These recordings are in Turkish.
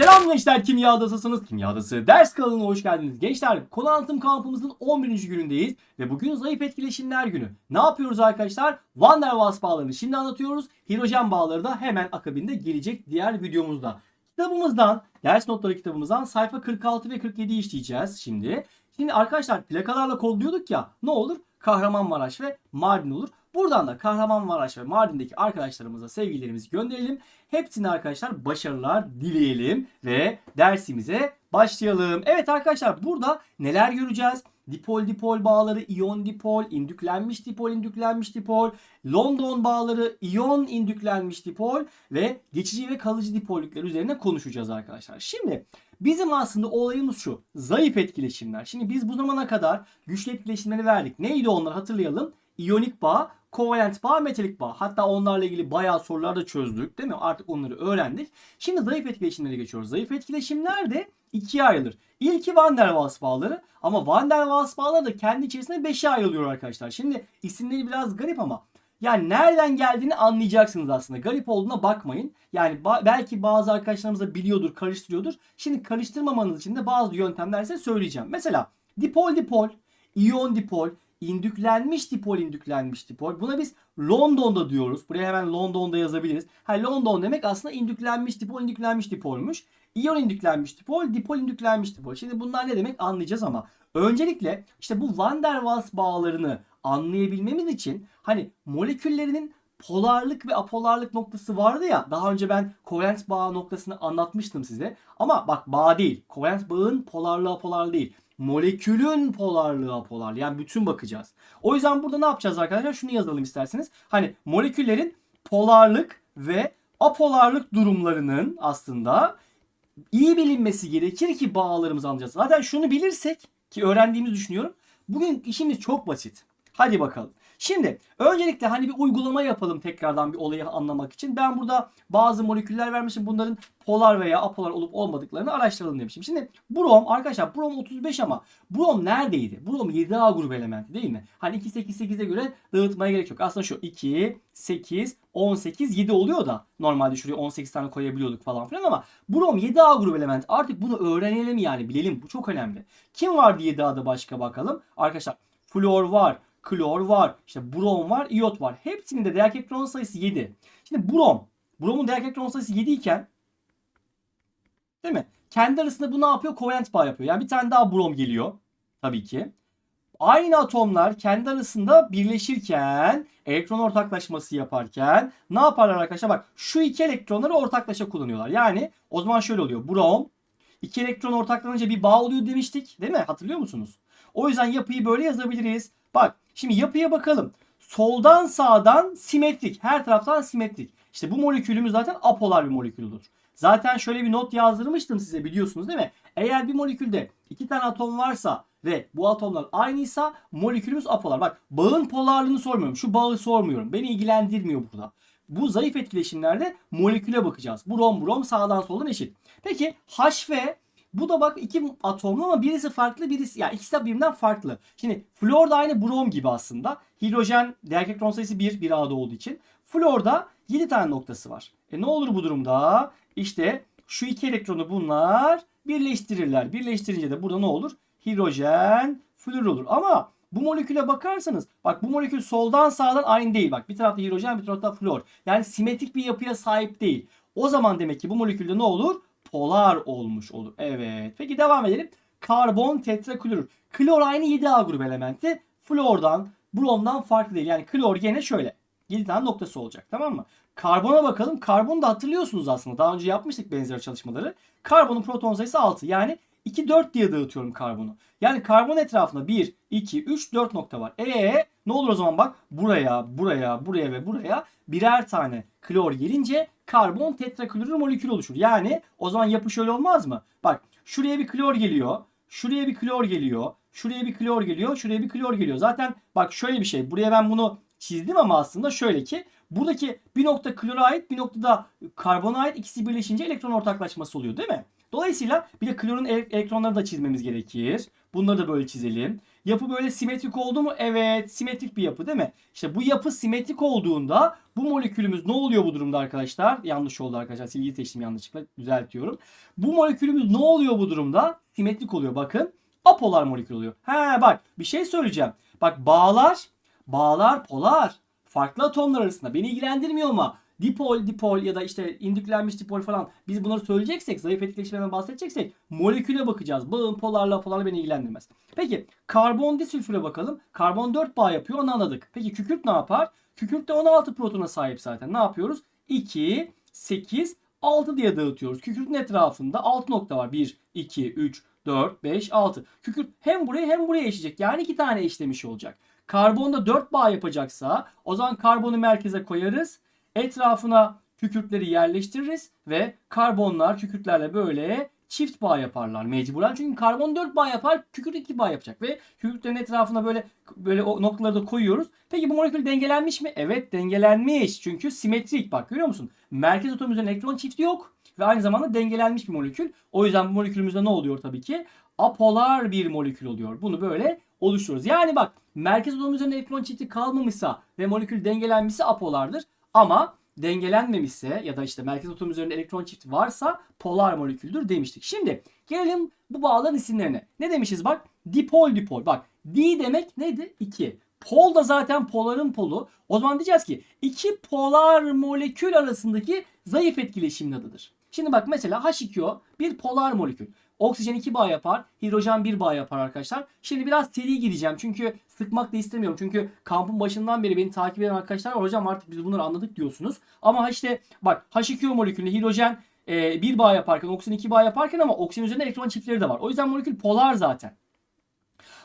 Selam gençler Kimya Adası'sınız. Kimya Adası ders kanalına hoş geldiniz. Gençler konu anlatım kampımızın 11. günündeyiz. Ve bugün zayıf etkileşimler günü. Ne yapıyoruz arkadaşlar? Van der Waals bağlarını şimdi anlatıyoruz. Hidrojen bağları da hemen akabinde gelecek diğer videomuzda. Kitabımızdan, ders notları kitabımızdan sayfa 46 ve 47 işleyeceğiz şimdi. Şimdi arkadaşlar plakalarla kodluyorduk ya ne olur? Kahramanmaraş ve Mardin olur. Buradan da Kahramanmaraş ve Mardin'deki arkadaşlarımıza sevgilerimizi gönderelim. Hepsine arkadaşlar başarılar dileyelim ve dersimize başlayalım. Evet arkadaşlar burada neler göreceğiz? Dipol dipol bağları, iyon dipol, indüklenmiş dipol, indüklenmiş dipol, London bağları, iyon indüklenmiş dipol ve geçici ve kalıcı dipollükler üzerine konuşacağız arkadaşlar. Şimdi bizim aslında olayımız şu. Zayıf etkileşimler. Şimdi biz bu zamana kadar güçlü etkileşimleri verdik. Neydi onlar hatırlayalım. İyonik bağ, kovalent bağ, metalik bağ. Hatta onlarla ilgili bayağı sorular da çözdük değil mi? Artık onları öğrendik. Şimdi zayıf etkileşimlere geçiyoruz. Zayıf etkileşimler de ikiye ayrılır. İlki Van der Waals bağları ama Van der Waals bağları da kendi içerisinde beşe ayrılıyor arkadaşlar. Şimdi isimleri biraz garip ama yani nereden geldiğini anlayacaksınız aslında. Garip olduğuna bakmayın. Yani ba- belki bazı arkadaşlarımız da biliyordur, karıştırıyordur. Şimdi karıştırmamanız için de bazı yöntemler size söyleyeceğim. Mesela dipol dipol, iyon dipol, indüklenmiş dipol indüklenmiş dipol. Buna biz London'da diyoruz. Buraya hemen London'da yazabiliriz. Ha London demek aslında indüklenmiş dipol indüklenmiş dipolmuş. İyon indüklenmiş dipol, dipol indüklenmiş dipol. Şimdi bunlar ne demek anlayacağız ama öncelikle işte bu Van der Waals bağlarını anlayabilmemiz için hani moleküllerinin polarlık ve apolarlık noktası vardı ya. Daha önce ben kovalent bağ noktasını anlatmıştım size. Ama bak bağ değil. Kovalent bağın polarlığı apolarlı değil. Molekülün polarlığı apolarlı. Yani bütün bakacağız. O yüzden burada ne yapacağız arkadaşlar? Şunu yazalım isterseniz. Hani moleküllerin polarlık ve apolarlık durumlarının aslında iyi bilinmesi gerekir ki bağlarımızı anlayacağız. Zaten şunu bilirsek ki öğrendiğimizi düşünüyorum. Bugün işimiz çok basit. Hadi bakalım. Şimdi öncelikle hani bir uygulama yapalım tekrardan bir olayı anlamak için. Ben burada bazı moleküller vermişim. Bunların polar veya apolar olup olmadıklarını araştıralım demişim. Şimdi brom arkadaşlar brom 35 ama brom neredeydi? Brom 7A grubu elementi değil mi? Hani 2 8 8'e göre dağıtmaya gerek yok. Aslında şu 2 8 18 7 oluyor da normalde şuraya 18 tane koyabiliyorduk falan filan ama brom 7A grubu element. Artık bunu öğrenelim yani bilelim. Bu çok önemli. Kim vardı 7A'da başka bakalım? Arkadaşlar flor var, klor var, işte brom var, iot var. Hepsinin de değer elektron sayısı 7. Şimdi brom, bromun değer elektron sayısı 7 iken değil mi? Kendi arasında bu ne yapıyor? Kovalent bağ yapıyor. Yani bir tane daha brom geliyor tabii ki. Aynı atomlar kendi arasında birleşirken, elektron ortaklaşması yaparken ne yaparlar arkadaşlar? Bak şu iki elektronları ortaklaşa kullanıyorlar. Yani o zaman şöyle oluyor. Brom iki elektron ortaklanınca bir bağ oluyor demiştik. Değil mi? Hatırlıyor musunuz? O yüzden yapıyı böyle yazabiliriz. Bak şimdi yapıya bakalım. Soldan sağdan simetrik. Her taraftan simetrik. İşte bu molekülümüz zaten apolar bir moleküldür. Zaten şöyle bir not yazdırmıştım size biliyorsunuz değil mi? Eğer bir molekülde iki tane atom varsa ve bu atomlar aynıysa molekülümüz apolar. Bak bağın polarlığını sormuyorum. Şu bağı sormuyorum. Beni ilgilendirmiyor burada. Bu zayıf etkileşimlerde moleküle bakacağız. Brom brom sağdan soldan eşit. Peki HV bu da bak iki atomlu ama birisi farklı birisi yani ikisi de birbirinden farklı. Şimdi flor da aynı brom gibi aslında. Hidrojen değer elektron sayısı 1 bir A'da olduğu için. Florda 7 tane noktası var. E ne olur bu durumda? İşte şu iki elektronu bunlar birleştirirler. Birleştirince de burada ne olur? Hidrojen flor olur. Ama bu moleküle bakarsanız bak bu molekül soldan sağdan aynı değil. Bak bir tarafta hidrojen bir tarafta flor. Yani simetrik bir yapıya sahip değil. O zaman demek ki bu molekülde ne olur? Polar olmuş olur. Evet. Peki devam edelim. Karbon tetraklorür. Klor aynı 7A grubu elementi. Flordan, bromdan farklı değil. Yani klor gene şöyle. 7 tane noktası olacak. Tamam mı? Karbona bakalım. Karbonu da hatırlıyorsunuz aslında. Daha önce yapmıştık benzer çalışmaları. Karbonun proton sayısı 6. Yani 2 4 diye dağıtıyorum karbonu. Yani karbon etrafında 1 2 3 4 nokta var. E ne olur o zaman bak buraya, buraya, buraya ve buraya birer tane klor gelince karbon tetraklorür molekül oluşur. Yani o zaman yapı şöyle olmaz mı? Bak şuraya bir klor geliyor. Şuraya bir klor geliyor. Şuraya bir klor geliyor. Şuraya bir klor geliyor. Zaten bak şöyle bir şey. Buraya ben bunu çizdim ama aslında şöyle ki buradaki bir nokta klora ait bir noktada karbona ait ikisi birleşince elektron ortaklaşması oluyor değil mi? Dolayısıyla bir de klorun ele- elektronları da çizmemiz gerekir. Bunları da böyle çizelim. Yapı böyle simetrik oldu mu? Evet simetrik bir yapı değil mi? İşte bu yapı simetrik olduğunda bu molekülümüz ne oluyor bu durumda arkadaşlar? Yanlış oldu arkadaşlar. Silgiyi seçtim yanlışlıkla düzeltiyorum. Bu molekülümüz ne oluyor bu durumda? Simetrik oluyor bakın. Apolar molekül oluyor. He bak bir şey söyleyeceğim. Bak bağlar, bağlar polar. Farklı atomlar arasında beni ilgilendirmiyor ama dipol, dipol ya da işte indüklenmiş dipol falan biz bunları söyleyeceksek, zayıf etkileşimlerden bahsedeceksek moleküle bakacağız. Bağın polarla apolarla beni ilgilendirmez. Peki karbon disülfüre bakalım. Karbon 4 bağ yapıyor onu anladık. Peki kükürt ne yapar? Kükürt de 16 protona sahip zaten. Ne yapıyoruz? 2, 8, 6 diye dağıtıyoruz. Kükürtün etrafında 6 nokta var. 1, 2, 3, 4, 5, 6. Kükürt hem buraya hem buraya eşecek. Yani iki tane eşlemiş olacak. Karbonda 4 bağ yapacaksa o zaman karbonu merkeze koyarız. Etrafına kükürtleri yerleştiririz ve karbonlar kükürtlerle böyle çift bağ yaparlar mecburen. Çünkü karbon 4 bağ yapar, kükürt 2 bağ yapacak ve kükürtlerin etrafına böyle böyle o noktaları da koyuyoruz. Peki bu molekül dengelenmiş mi? Evet dengelenmiş. Çünkü simetrik bak görüyor musun? Merkez atom üzerinde elektron çifti yok ve aynı zamanda dengelenmiş bir molekül. O yüzden bu molekülümüzde ne oluyor tabii ki? Apolar bir molekül oluyor. Bunu böyle oluşturuyoruz. Yani bak merkez atom üzerinde elektron çifti kalmamışsa ve molekül dengelenmişse apolardır. Ama dengelenmemişse ya da işte merkez atom üzerinde elektron çifti varsa polar moleküldür demiştik. Şimdi gelelim bu bağların isimlerine. Ne demişiz bak? Dipol dipol. Bak di demek neydi? 2. Pol da zaten poların polu. O zaman diyeceğiz ki iki polar molekül arasındaki zayıf etkileşimin adıdır. Şimdi bak mesela H2O bir polar molekül. Oksijen 2 bağ yapar, hidrojen 1 bağ yapar arkadaşlar. Şimdi biraz seri gideceğim çünkü sıkmak da istemiyorum. Çünkü kampın başından beri beni takip eden arkadaşlar var. Hocam artık biz bunları anladık diyorsunuz. Ama işte bak H2O molekülü hidrojen e, 1 bağ yaparken, oksijen 2 bağ yaparken ama oksijen üzerinde elektron çiftleri de var. O yüzden molekül polar zaten.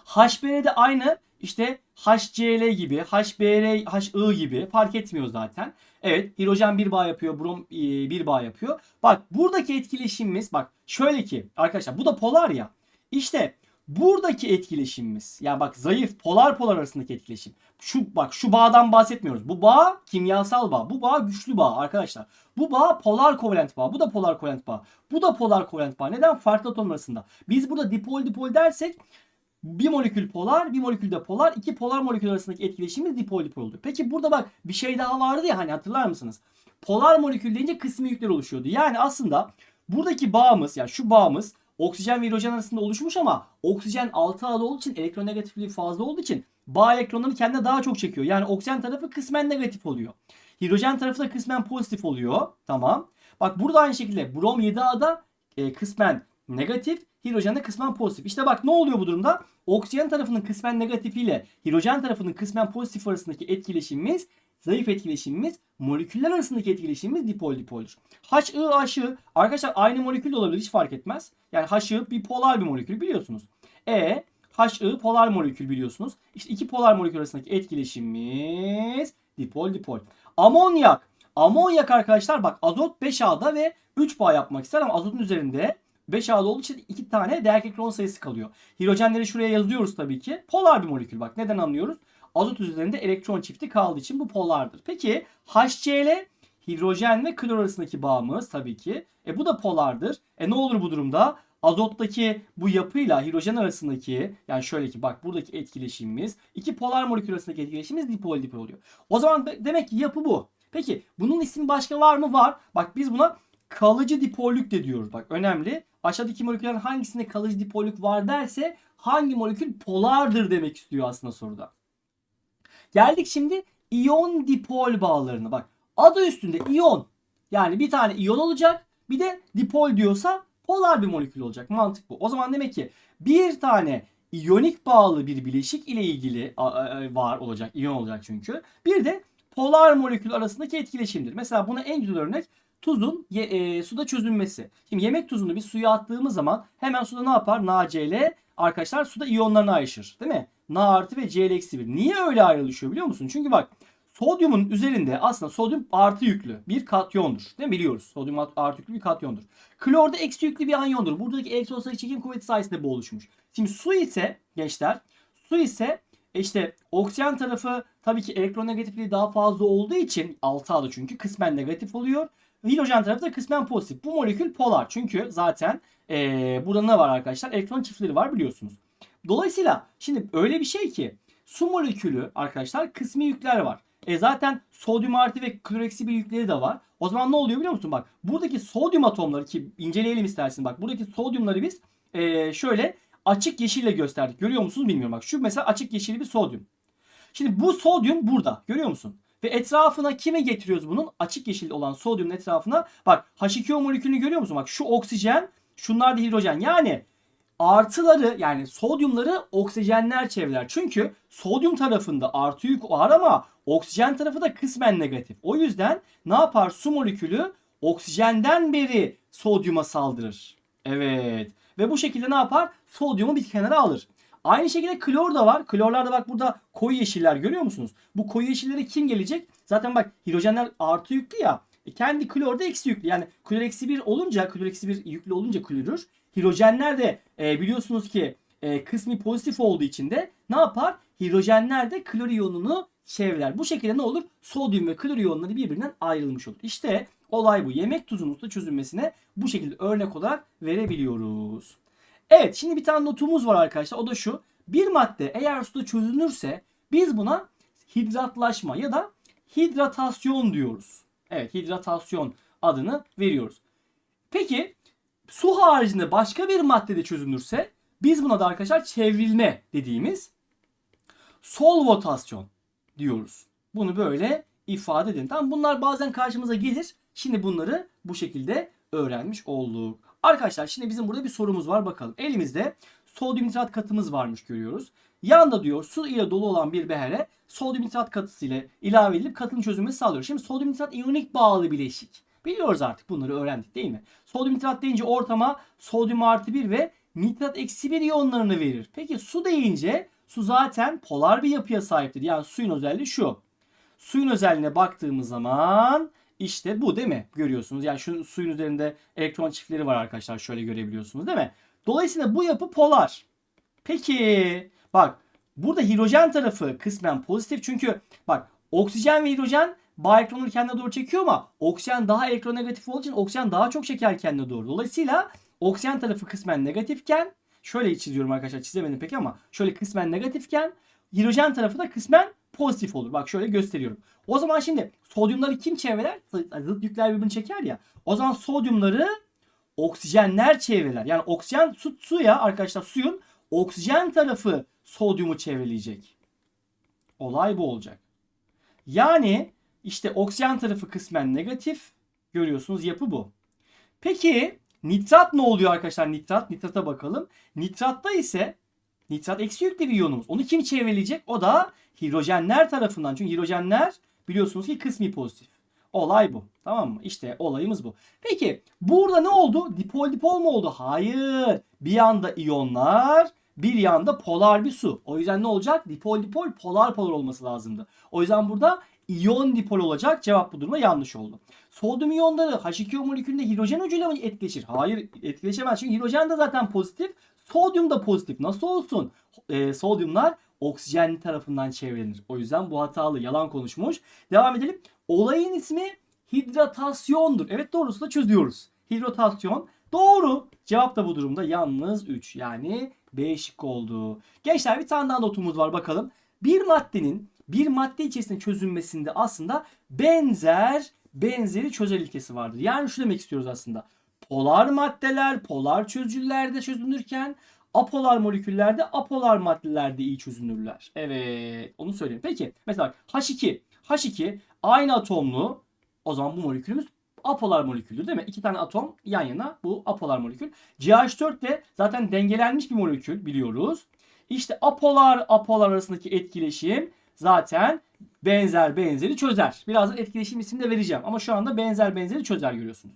HBr de aynı işte HCl gibi, HBr, HI gibi fark etmiyor zaten. Evet hidrojen bir bağ yapıyor, brom e, bir bağ yapıyor. Bak buradaki etkileşimimiz bak şöyle ki arkadaşlar bu da polar ya. İşte buradaki etkileşimimiz yani bak zayıf polar polar arasındaki etkileşim. Şu bak şu bağdan bahsetmiyoruz. Bu bağ kimyasal bağ. Bu bağ güçlü bağ arkadaşlar. Bu bağ polar kovalent bağ. Bu da polar kovalent bağ. Bu da polar kovalent bağ. Neden? Farklı atom arasında. Biz burada dipol dipol dersek bir molekül polar, bir molekül de polar. iki polar molekül arasındaki etkileşimimiz dipol dipoldur. Peki burada bak bir şey daha vardı ya hani hatırlar mısınız? Polar molekül deyince kısmi yükler oluşuyordu. Yani aslında buradaki bağımız yani şu bağımız oksijen ve hidrojen arasında oluşmuş ama oksijen 6 ağda olduğu için elektronegatifliği fazla olduğu için bağ elektronlarını kendine daha çok çekiyor. Yani oksijen tarafı kısmen negatif oluyor. Hidrojen tarafı da kısmen pozitif oluyor. Tamam. Bak burada aynı şekilde brom 7A'da e, kısmen negatif, hidrojen de kısmen pozitif. İşte bak ne oluyor bu durumda? Oksijen tarafının kısmen negatifiyle hidrojen tarafının kısmen pozitif arasındaki etkileşimimiz, zayıf etkileşimimiz, moleküller arasındaki etkileşimimiz dipol dipoldur. HI, HI arkadaşlar aynı molekül de olabilir hiç fark etmez. Yani HI bir polar bir molekül biliyorsunuz. E HI polar molekül biliyorsunuz. İşte iki polar molekül arasındaki etkileşimimiz dipol dipol. Amonyak. Amonyak arkadaşlar bak azot 5A'da ve 3 bağ yapmak ister ama azotun üzerinde 5 A'da olduğu için 2 tane değer elektron sayısı kalıyor. Hidrojenleri şuraya yazıyoruz tabii ki. Polar bir molekül bak. Neden anlıyoruz? Azot üzerinde elektron çifti kaldığı için bu polardır. Peki HCl hidrojen ve klor arasındaki bağımız tabii ki. E bu da polardır. E ne olur bu durumda? Azottaki bu yapıyla hidrojen arasındaki yani şöyle ki bak buradaki etkileşimimiz iki polar molekül arasındaki etkileşimimiz dipol dipol oluyor. O zaman demek ki yapı bu. Peki bunun ismi başka var mı? Var. Bak biz buna kalıcı dipollük de diyoruz. Bak önemli. Aşağıdaki moleküllerin hangisinde kalıcı dipollük var derse hangi molekül polardır demek istiyor aslında soruda. Geldik şimdi iyon dipol bağlarına. Bak adı üstünde iyon. Yani bir tane iyon olacak. Bir de dipol diyorsa polar bir molekül olacak. Mantık bu. O zaman demek ki bir tane iyonik bağlı bir bileşik ile ilgili var olacak. İyon olacak çünkü. Bir de polar molekül arasındaki etkileşimdir. Mesela buna en güzel örnek tuzun ye, e, suda çözünmesi. Şimdi yemek tuzunu bir suya attığımız zaman hemen suda ne yapar? NaCl arkadaşlar suda iyonlarına ayrışır. Değil mi? Na artı ve Cl eksi 1. Niye öyle ayrılışıyor biliyor musun? Çünkü bak sodyumun üzerinde aslında sodyum artı yüklü bir katyondur. Değil mi? Biliyoruz. Sodyum artı yüklü bir katyondur. Klor da eksi yüklü bir anyondur. Buradaki elektron sayı çekim kuvveti sayesinde bu oluşmuş. Şimdi su ise gençler su ise E işte oksijen tarafı tabii ki elektronegatifliği daha fazla olduğu için 6A'da çünkü kısmen negatif oluyor. Hidrojen tarafı da kısmen pozitif. Bu molekül polar. Çünkü zaten ee, burada ne var arkadaşlar? Elektron çiftleri var biliyorsunuz. Dolayısıyla şimdi öyle bir şey ki su molekülü arkadaşlar kısmi yükler var. E zaten sodyum artı ve klor eksi bir yükleri de var. O zaman ne oluyor biliyor musun? Bak buradaki sodyum atomları ki inceleyelim istersin. Bak buradaki sodyumları biz e, şöyle açık yeşille gösterdik. Görüyor musunuz bilmiyorum. Bak şu mesela açık yeşil bir sodyum. Şimdi bu sodyum burada. Görüyor musun? Ve etrafına kime getiriyoruz bunun? Açık yeşil olan sodyumun etrafına. Bak H2O molekülünü görüyor musun? Bak şu oksijen, şunlar da hidrojen. Yani artıları yani sodyumları oksijenler çevreler. Çünkü sodyum tarafında artı yük var ama oksijen tarafı da kısmen negatif. O yüzden ne yapar su molekülü? Oksijenden beri sodyuma saldırır. Evet. Ve bu şekilde ne yapar? Sodyumu bir kenara alır. Aynı şekilde klor da var. Klorlar da bak burada koyu yeşiller görüyor musunuz? Bu koyu yeşillere kim gelecek? Zaten bak hidrojenler artı yüklü ya. E kendi klor da eksi yüklü. Yani klor eksi bir olunca, klor eksi bir yüklü olunca klorür. Hidrojenler de e, biliyorsunuz ki e, kısmi pozitif olduğu için de ne yapar? Hidrojenler de klor iyonunu çevreler. Bu şekilde ne olur? Sodyum ve klor iyonları birbirinden ayrılmış olur. İşte olay bu. Yemek tuzunun da çözülmesine bu şekilde örnek olarak verebiliyoruz. Evet şimdi bir tane notumuz var arkadaşlar. O da şu. Bir madde eğer suda çözünürse biz buna hidratlaşma ya da hidratasyon diyoruz. Evet hidratasyon adını veriyoruz. Peki su haricinde başka bir maddede çözünürse biz buna da arkadaşlar çevrilme dediğimiz solvatasyon diyoruz. Bunu böyle ifade edin. Tamam bunlar bazen karşımıza gelir. Şimdi bunları bu şekilde öğrenmiş olduk. Arkadaşlar şimdi bizim burada bir sorumuz var bakalım. Elimizde sodyum nitrat katımız varmış görüyoruz. Yanda diyor su ile dolu olan bir behere sodyum nitrat katısı ile ilave edilip katının çözülmesi sağlıyor. Şimdi sodyum nitrat iyonik bağlı bileşik. Biliyoruz artık bunları öğrendik değil mi? Sodyum nitrat deyince ortama sodyum artı 1 ve nitrat eksi 1 iyonlarını verir. Peki su deyince su zaten polar bir yapıya sahiptir. Yani suyun özelliği şu. Suyun özelliğine baktığımız zaman işte bu değil mi? Görüyorsunuz. Yani şu suyun üzerinde elektron çiftleri var arkadaşlar. Şöyle görebiliyorsunuz değil mi? Dolayısıyla bu yapı polar. Peki bak burada hidrojen tarafı kısmen pozitif. Çünkü bak oksijen ve hidrojen bağ elektronları kendine doğru çekiyor ama oksijen daha elektronegatif olduğu için oksijen daha çok çeker kendine doğru. Dolayısıyla oksijen tarafı kısmen negatifken şöyle çiziyorum arkadaşlar çizemedim peki ama şöyle kısmen negatifken hidrojen tarafı da kısmen pozitif olur. Bak şöyle gösteriyorum. O zaman şimdi sodyumları kim çevreler? Zıt yükler birbirini çeker ya. O zaman sodyumları oksijenler çevreler. Yani oksijen su, su arkadaşlar suyun oksijen tarafı sodyumu çevreleyecek. Olay bu olacak. Yani işte oksijen tarafı kısmen negatif. Görüyorsunuz yapı bu. Peki nitrat ne oluyor arkadaşlar? Nitrat, nitrata bakalım. Nitratta ise nitrat eksi yüklü bir iyonumuz. Onu kim çevreleyecek? O da hidrojenler tarafından. Çünkü hidrojenler biliyorsunuz ki kısmi pozitif. Olay bu. Tamam mı? İşte olayımız bu. Peki burada ne oldu? Dipol dipol mu oldu? Hayır. Bir yanda iyonlar, bir yanda polar bir su. O yüzden ne olacak? Dipol dipol polar polar olması lazımdı. O yüzden burada iyon dipol olacak. Cevap bu durumda yanlış oldu. Sodyum iyonları H2O molekülünde hidrojen ucuyla mı etkileşir? Hayır etkileşemez. Çünkü hidrojen de zaten pozitif. Sodyum da pozitif. Nasıl olsun? Ee, sodyumlar oksijen tarafından çevrilir. O yüzden bu hatalı yalan konuşmuş. Devam edelim. Olayın ismi hidratasyondur. Evet doğrusu da çözüyoruz. Hidratasyon doğru. Cevap da bu durumda yalnız 3 yani B şık oldu. Gençler bir tane daha notumuz var bakalım. Bir maddenin bir madde içerisinde çözünmesinde aslında benzer benzeri çözel ilkesi vardır. Yani şu demek istiyoruz aslında. Polar maddeler polar çözücülerde çözünürken apolar moleküllerde apolar maddelerde iyi çözünürler. Evet onu söyleyeyim. Peki mesela H2 H2 aynı atomlu o zaman bu molekülümüz apolar moleküldür değil mi? İki tane atom yan yana bu apolar molekül. CH4 de zaten dengelenmiş bir molekül biliyoruz. İşte apolar apolar arasındaki etkileşim zaten benzer benzeri çözer. Birazdan etkileşim ismini de vereceğim ama şu anda benzer benzeri çözer görüyorsunuz.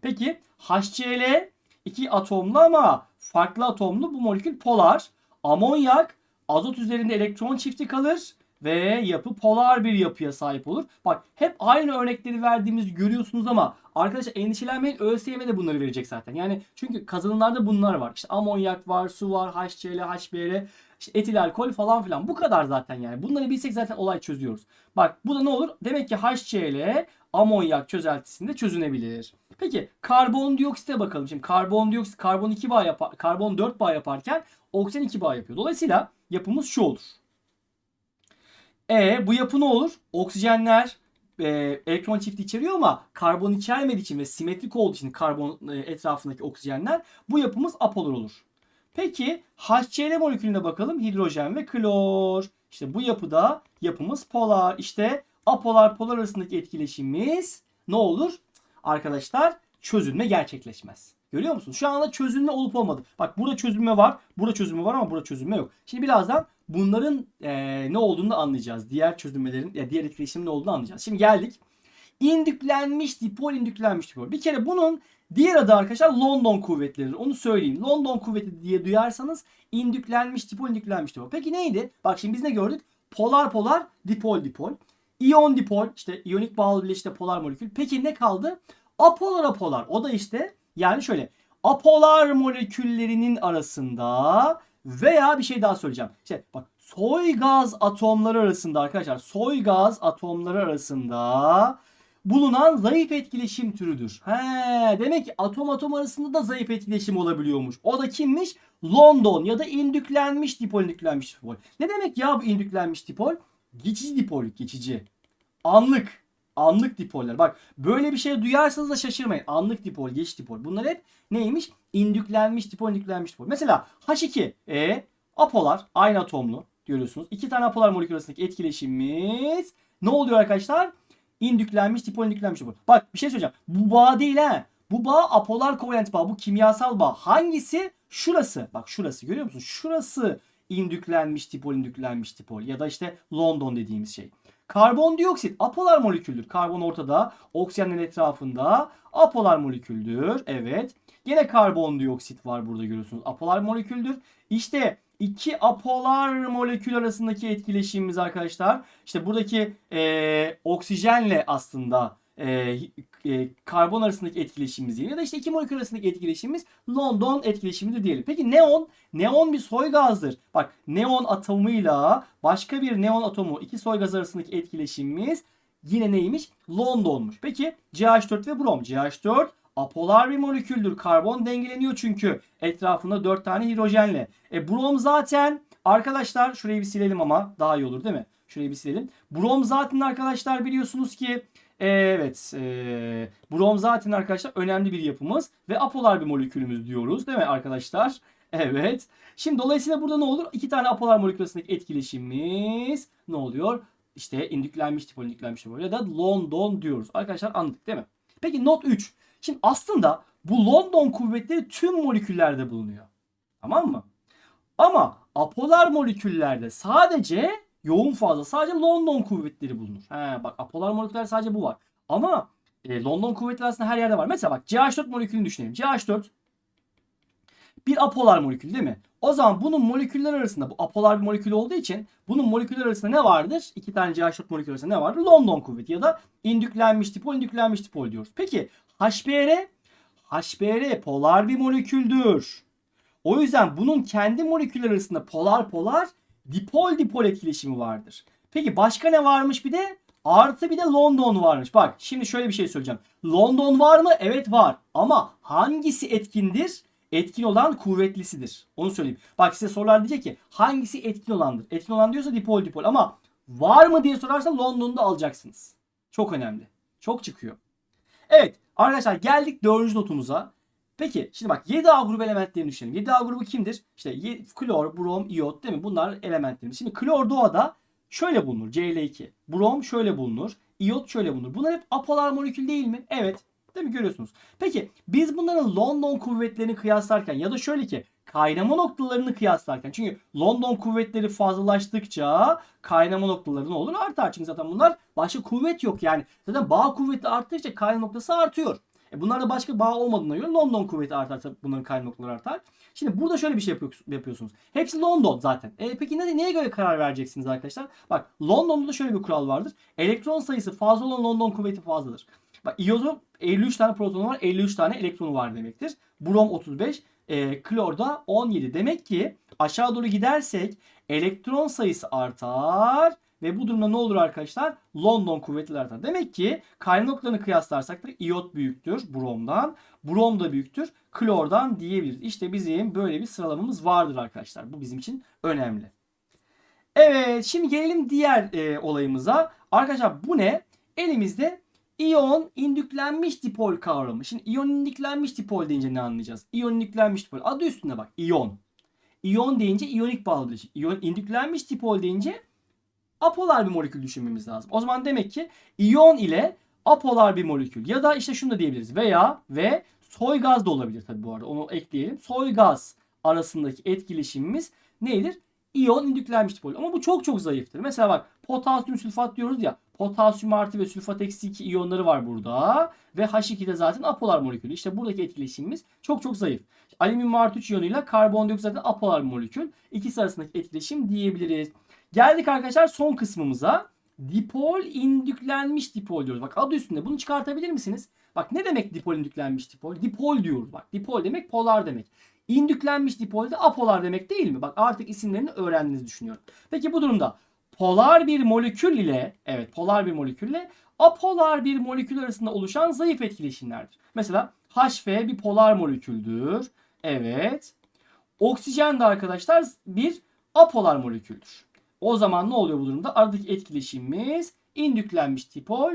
Peki HCl iki atomlu ama farklı atomlu bu molekül polar. Amonyak azot üzerinde elektron çifti kalır ve yapı polar bir yapıya sahip olur. Bak hep aynı örnekleri verdiğimiz görüyorsunuz ama arkadaşlar endişelenmeyin ÖSYM de bunları verecek zaten. Yani çünkü kazanımlarda bunlar var. İşte amonyak var, su var, HCl, HBr. işte etil alkol falan filan. Bu kadar zaten yani. Bunları bilsek zaten olay çözüyoruz. Bak bu da ne olur? Demek ki HCl amonyak çözeltisinde çözünebilir. Peki karbondioksite bakalım. Şimdi karbondioksit karbon 2 bağ yapar, karbon 4 bağ yaparken oksijen 2 bağ yapıyor. Dolayısıyla yapımız şu olur. E bu yapı ne olur? Oksijenler e, elektron çifti içeriyor ama karbon içermediği için ve simetrik olduğu için karbon e, etrafındaki oksijenler bu yapımız apolar olur. Peki HCl molekülüne bakalım. Hidrojen ve klor. İşte bu yapıda yapımız polar. İşte apolar polar arasındaki etkileşimimiz ne olur? Arkadaşlar çözülme gerçekleşmez. Görüyor musunuz? Şu anda çözülme olup olmadı. Bak burada çözülme var. Burada çözülme var ama burada çözülme yok. Şimdi birazdan bunların eee, ne olduğunu da anlayacağız. Diğer çözülmelerin ya diğer etkileşimin ne olduğunu anlayacağız. Şimdi geldik. İndüklenmiş dipol, indüklenmiş dipol. Bir kere bunun diğer adı arkadaşlar London kuvvetleridir. Onu söyleyeyim. London kuvveti diye duyarsanız indüklenmiş dipol, indüklenmiş dipol. Peki neydi? Bak şimdi biz ne gördük? Polar polar, dipol dipol. İyon dipol, işte iyonik bağlı bileşikte polar molekül. Peki ne kaldı? Apolar apolar. O da işte yani şöyle apolar moleküllerinin arasında veya bir şey daha söyleyeceğim. İşte bak soy gaz atomları arasında arkadaşlar soy gaz atomları arasında bulunan zayıf etkileşim türüdür. He, demek ki atom atom arasında da zayıf etkileşim olabiliyormuş. O da kimmiş? London ya da indüklenmiş dipol indüklenmiş dipol. Ne demek ya bu indüklenmiş dipol? Geçici dipol, geçici. Anlık. Anlık dipoller. Bak böyle bir şey duyarsanız da şaşırmayın. Anlık dipol, geç dipol. Bunlar hep neymiş? İndüklenmiş dipol, indüklenmiş dipol. Mesela H2, E, apolar, aynı atomlu görüyorsunuz. İki tane apolar molekül arasındaki etkileşimimiz ne oluyor arkadaşlar? İndüklenmiş dipol, indüklenmiş dipol. Bak bir şey söyleyeceğim. Bu bağ değil ha. Bu bağ apolar kovalent bağ. Bu kimyasal bağ. Hangisi? Şurası. Bak şurası görüyor musun? Şurası indüklenmiş dipol, indüklenmiş dipol. Ya da işte London dediğimiz şey. Karbondioksit apolar moleküldür. Karbon ortada, oksijenlerin etrafında apolar moleküldür. Evet. Yine karbondioksit var burada görüyorsunuz. Apolar moleküldür. İşte iki apolar molekül arasındaki etkileşimimiz arkadaşlar. İşte buradaki eee, oksijenle aslında eee, e, karbon arasındaki etkileşimimiz diyelim. Ya da işte iki molekül arasındaki etkileşimimiz London etkileşimidir diyelim. Peki neon? Neon bir soy gazdır. Bak neon atomuyla başka bir neon atomu iki soy gaz arasındaki etkileşimimiz yine neymiş? Londonmuş. Peki CH4 ve brom. CH4 apolar bir moleküldür. Karbon dengeleniyor çünkü etrafında 4 tane hidrojenle. E brom zaten arkadaşlar şurayı bir silelim ama daha iyi olur değil mi? Şurayı bir silelim. Brom zaten arkadaşlar biliyorsunuz ki Evet. E, brom zaten arkadaşlar önemli bir yapımız ve apolar bir molekülümüz diyoruz değil mi arkadaşlar? Evet. Şimdi dolayısıyla burada ne olur? İki tane apolar molekül etkileşimimiz ne oluyor? İşte indüklenmiş tipol, indüklenmiş tipol ya da London diyoruz. Arkadaşlar anladık değil mi? Peki not 3. Şimdi aslında bu London kuvvetleri tüm moleküllerde bulunuyor. Tamam mı? Ama apolar moleküllerde sadece yoğun fazla sadece London kuvvetleri bulunur. He, bak apolar moleküller sadece bu var. Ama e, London kuvvetleri aslında her yerde var. Mesela bak CH4 molekülünü düşünelim. CH4 bir apolar molekül değil mi? O zaman bunun moleküller arasında bu apolar bir molekül olduğu için bunun moleküller arasında ne vardır? İki tane CH4 molekül arasında ne vardır? London kuvveti ya da indüklenmiş dipol, indüklenmiş dipol diyoruz. Peki HBr HBr polar bir moleküldür. O yüzden bunun kendi moleküller arasında polar polar dipol dipol etkileşimi vardır. Peki başka ne varmış bir de? Artı bir de London varmış. Bak şimdi şöyle bir şey söyleyeceğim. London var mı? Evet var. Ama hangisi etkindir? Etkin olan kuvvetlisidir. Onu söyleyeyim. Bak size sorular diyecek ki hangisi etkin olandır? Etkin olan diyorsa dipol dipol ama var mı diye sorarsa London'u da alacaksınız. Çok önemli. Çok çıkıyor. Evet arkadaşlar geldik dördüncü notumuza. Peki şimdi bak 7A grubu elementlerini düşünelim. 7A grubu kimdir? İşte klor, brom, iyot değil mi? Bunlar elementlerimiz. Şimdi klor doğada şöyle bulunur. Cl2. Brom şöyle bulunur. İyot şöyle bulunur. Bunlar hep apolar molekül değil mi? Evet. Değil mi? Görüyorsunuz. Peki biz bunların London kuvvetlerini kıyaslarken ya da şöyle ki kaynama noktalarını kıyaslarken çünkü London kuvvetleri fazlalaştıkça kaynama noktaları ne olur? Artar. Çünkü zaten bunlar başka kuvvet yok yani. Zaten bağ kuvveti arttıkça kaynama noktası artıyor. E bunlarda başka bağ olmadığına göre London kuvveti artarsa bunların kaynama noktaları artar. Şimdi burada şöyle bir şey yapıyor- yapıyorsunuz. Hepsi London zaten. E peki ne, neye göre karar vereceksiniz arkadaşlar? Bak London'da da şöyle bir kural vardır. Elektron sayısı fazla olan London kuvveti fazladır. Bak iyodu 53 tane protonu var, 53 tane elektronu var demektir. Brom 35, e, klor da 17. Demek ki aşağı doğru gidersek elektron sayısı artar ve bu durumda ne olur arkadaşlar? London kuvvetleri artar. Demek ki kaynak kıyaslarsak da iyot büyüktür bromdan. Brom da büyüktür klordan diyebiliriz. İşte bizim böyle bir sıralamamız vardır arkadaşlar. Bu bizim için önemli. Evet şimdi gelelim diğer e, olayımıza. Arkadaşlar bu ne? Elimizde iyon indüklenmiş dipol kavramı. Şimdi iyon indüklenmiş dipol deyince ne anlayacağız? İyon indüklenmiş dipol. Adı üstünde bak iyon. İyon deyince iyonik bağlı bileşik. İyon indüklenmiş dipol deyince apolar bir molekül düşünmemiz lazım. O zaman demek ki iyon ile apolar bir molekül ya da işte şunu da diyebiliriz veya ve soy gaz da olabilir tabii bu arada onu ekleyelim. Soy gaz arasındaki etkileşimimiz nedir? İyon indüklenmiş dipol. Ama bu çok çok zayıftır. Mesela bak potasyum sülfat diyoruz ya. Potasyum artı ve sülfat eksi 2 iyonları var burada. Ve H2'de zaten apolar molekülü. İşte buradaki etkileşimimiz çok çok zayıf. Alüminyum artı 3 iyonuyla karbondioksit zaten apolar molekül. İkisi arasındaki etkileşim diyebiliriz. Geldik arkadaşlar son kısmımıza. Dipol indüklenmiş dipol diyoruz. Bak adı üstünde bunu çıkartabilir misiniz? Bak ne demek dipol indüklenmiş dipol? Dipol diyoruz bak. Dipol demek polar demek. İndüklenmiş dipol de apolar demek değil mi? Bak artık isimlerini öğrendiğinizi düşünüyorum. Peki bu durumda polar bir molekül ile evet polar bir molekülle apolar bir molekül arasında oluşan zayıf etkileşimlerdir. Mesela HF bir polar moleküldür. Evet. Oksijen de arkadaşlar bir apolar moleküldür. O zaman ne oluyor bu durumda? Aradaki etkileşimimiz indüklenmiş dipol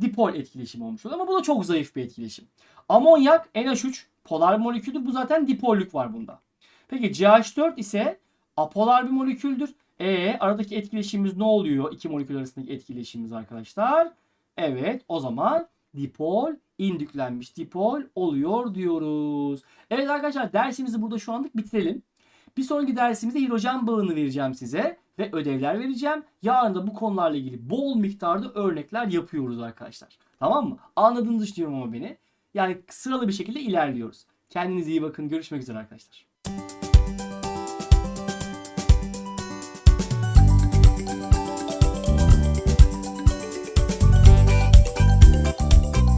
dipol etkileşimi olmuş oluyor. Ama bu da çok zayıf bir etkileşim. Amonyak NH3 polar moleküldür. Bu zaten dipollük var bunda. Peki CH4 ise apolar bir moleküldür. E aradaki etkileşimimiz ne oluyor? İki molekül arasındaki etkileşimimiz arkadaşlar. Evet o zaman dipol indüklenmiş dipol oluyor diyoruz. Evet arkadaşlar dersimizi burada şu anlık bitirelim. Bir sonraki dersimizde hidrojen bağını vereceğim size ve ödevler vereceğim. Yarın da bu konularla ilgili bol miktarda örnekler yapıyoruz arkadaşlar. Tamam mı? Anladığınızı düşünüyorum ama beni. Yani sıralı bir şekilde ilerliyoruz. Kendinize iyi bakın. Görüşmek üzere arkadaşlar.